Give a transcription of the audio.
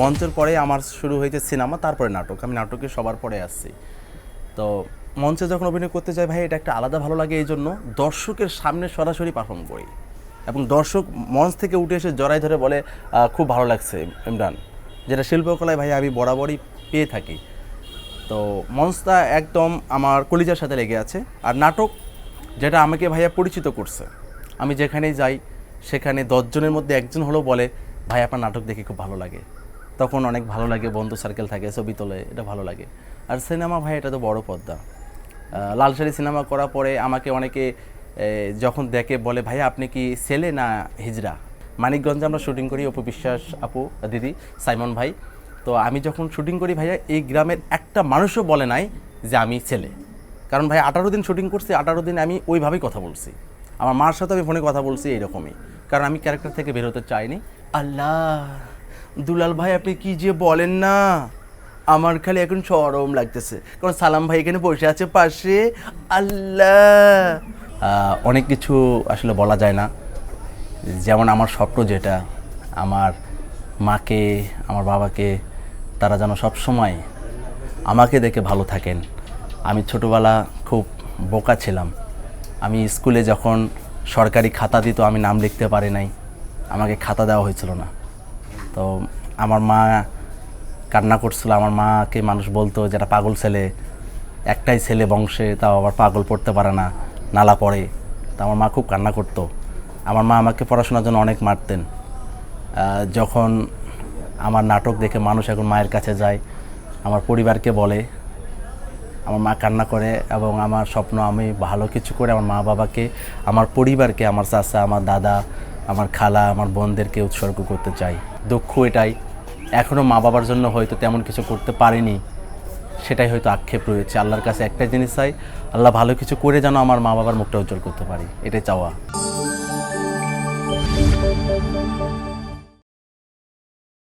মঞ্চের পরে আমার শুরু হয়েছে সিনেমা, তারপরে নাটক। আমি নাটকে সবার পরে আসছি। তো মঞ্চে যখন অভিনয় করতে যাই, ভাই, এটা একটা আলাদা ভালো লাগে এই জন্য দর্শকের সামনে সরাসরি পারফর্ম করি। এবং দর্শক মঞ্চ থেকে উঠে এসে জড়াই ধরে বলে খুব ভালো লাগছে, ইমরান। যেটা শিল্পকলায়, ভাই, আমি বরাবরই পেয়ে থাকি। তো মঞ্চটা একদম আমার কলিজার সাথে লেগে আছে। আর নাটক যেটা আমাকে ভাইয়া পরিচিত করছে, আমি যেখানেই যাই, সেখানে দশজনের মধ্যে একজন হলেও বলে, ভাই, আপনার নাটক দেখে খুব ভালো লাগে। তখন অনেক ভালো লাগে বন্ধু সার্কেল থাকে ছবি তোলে এটা ভালো লাগে। আর সিনেমা ভাই এটা তো বড় পর্দা। আহ, লালসারি সিনেমা করার পরে আমাকে অনেকে যখন দেখে বলে ভাই আপনি কি ছেলে না হিজড়া? মানিকগঞ্জে আমরা শুটিং করি অপু বিশ্বাস আপু দিদি সাইমন ভাই। তো আমি যখন শুটিং করি ভাইয়া এই গ্রামের একটা মানুষও বলে নাই যে আমি ছেলে। কারণ ভাই আঠারো দিন শুটিং করছি আঠারো দিন আমি ওইভাবেই কথা বলছি। আমার মার সাথে আমি ফোনে কথা বলছি এইরকমই। কারণ আমি ক্যারেক্টার থেকে বেরোতে চাইনি। আল্লাহ! দুলাল ভাই, আপনি কি যে বলেন না? আমার খালি এখন সরম লাগতেছে। কারণ সালাম ভাই এখানে বসে আছে পাশে। আল্লাহ! অনেক কিছু আসলে বলা যায় না। যেমন আমার স্বপ্ন যেটা, আমার মাকে, আমার বাবাকে, তারা যেন সব সময় আমাকে দেখে ভালো থাকেন। আমি ছোটোবেলা খুব বোকা ছিলাম। আমি স্কুলে যখন সরকারি খাতা দিত, আমি নাম লিখতে পারি নাই। আমাকে খাতা দেওয়া হয়েছিল না। তো আমার মা কান্না করছিল, আমার মাকে মানুষ বলতো যেটা পাগল ছেলে, একটাই ছেলে বংশে, তাও আবার পাগল পড়তে পারে না, নালা পড়ে। তা আমার মা খুব কান্না করতো। আমার মা আমাকে পড়াশোনার জন্য অনেক মারতেন। যখন আমার নাটক দেখে মানুষ এখন মায়ের কাছে যায়, আমার পরিবারকে বলে, আমার মা কান্না করে এবং আমার স্বপ্ন আমি ভালো কিছু করে আমার মা বাবাকে আমার পরিবারকে, আমার চাচা, আমার দাদা আমার খালা, আমার বোনদেরকে উৎসর্গ করতে চাই। দুঃখ এটাই। এখনও মা বাবার জন্য হয়তো তেমন কিছু করতে পারেনি। সেটাই হয়তো আক্ষেপ রয়েছে। আল্লাহর কাছে একটাই জিনিস চাই, আল্লাহ ভালো কিছু করে যেন আমার মা বাবার মুখটা উজ্জ্বল করতে পারি। এটাই চাওয়া।